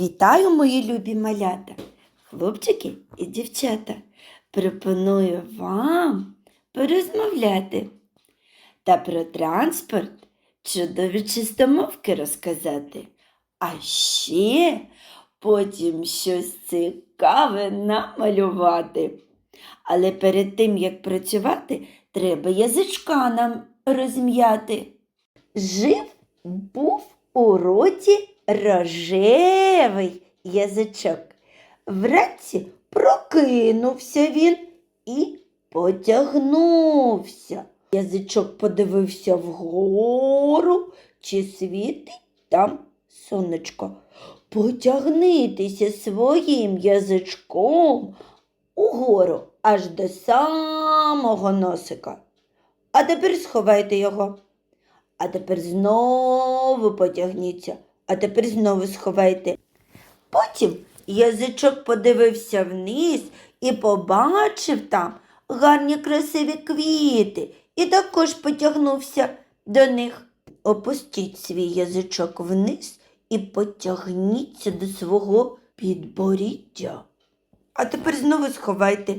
Вітаю, мої любі малята, хлопчики і дівчата. Пропоную вам порозмовляти та про транспорт чудові чистомовки розказати. А ще потім щось цікаве намалювати. Але перед тим, як працювати, треба язичка нам розм'яти. Жив був у роті рожевий язичок. Вранці прокинувся він і потягнувся. Язичок подивився вгору, чи світить там сонечко. Потягнитися своїм язичком угору аж до самого носика. А тепер сховайте його. А тепер знову потягніться, а тепер знову сховайте. Потім язичок подивився вниз і побачив там гарні красиві квіти і також потягнувся до них. Опустіть свій язичок вниз і потягніться до свого підборіддя. А тепер знову сховайте.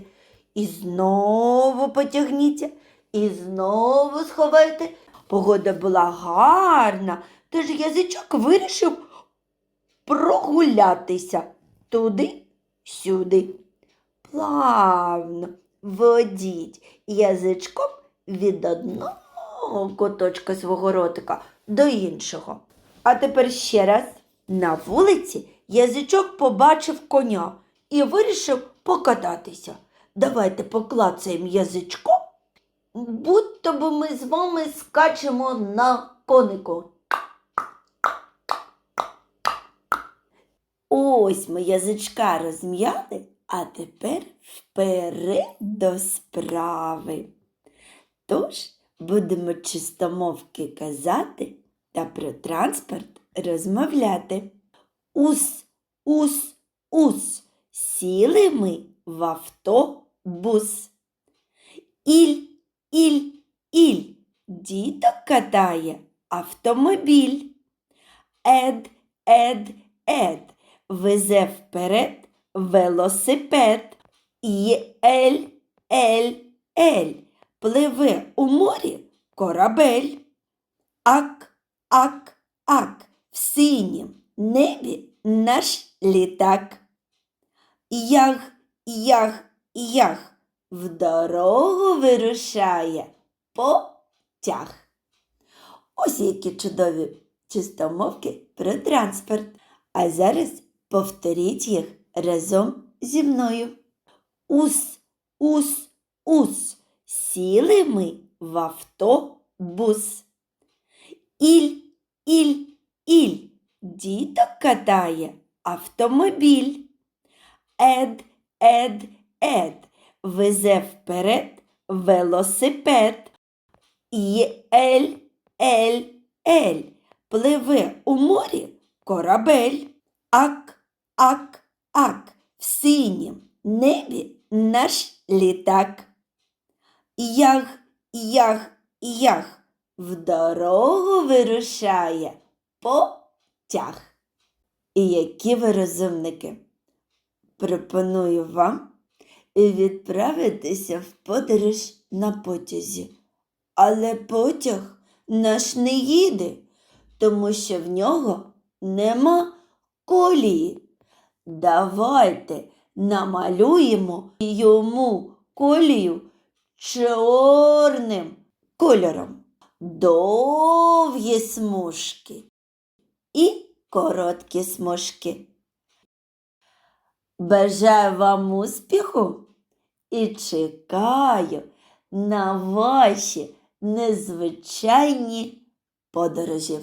І знову потягніться, і знову сховайте. Погода була гарна, тож язичок вирішив прогулятися туди-сюди. Плавно водіть язичком від одного куточка свого ротика до іншого. А тепер ще раз на вулиці язичок побачив коня і вирішив покататися. Давайте поклацаємо язичком, будто би ми з вами скачемо на конику. Ось ми язичка розм'яли, а тепер вперед до справи. Тож будемо чистомовки казати та про транспорт розмовляти. Ус, ус, ус. Сіли ми в автобус. Іль, іль, іль. Діток катає автомобіль. Ед, ед, ед. Везе вперед велосипед. І ель, ель, ель. Пливе у морі корабель. Ак, ак, ак. В синім небі наш літак. Ях, ях, ях, в дорогу вирушає потяг. Ось які чудові чистомовки про транспорт. А зараз повторіть їх разом зі мною. Ус, ус, ус. Сіли ми в автобус. Іль, іль, іль. Діток катає автомобіль. Ед, ед, ед. Везе вперед велосипед. І ель, ель, ель. Пливе у морі корабель. Ак, ак, ак. В синім небі наш літак. Ях, ях, ях. В дорогу вирушає потяг. І які ви розумники? Пропоную вам відправитися в подорож на потязі. Але потяг наш не їде, тому що в нього нема колії. Давайте намалюємо йому колію чорним кольором. Довгі смужки і короткі смужки. Бажаю вам успіху і чекаю на ваші незвичайні подорожі.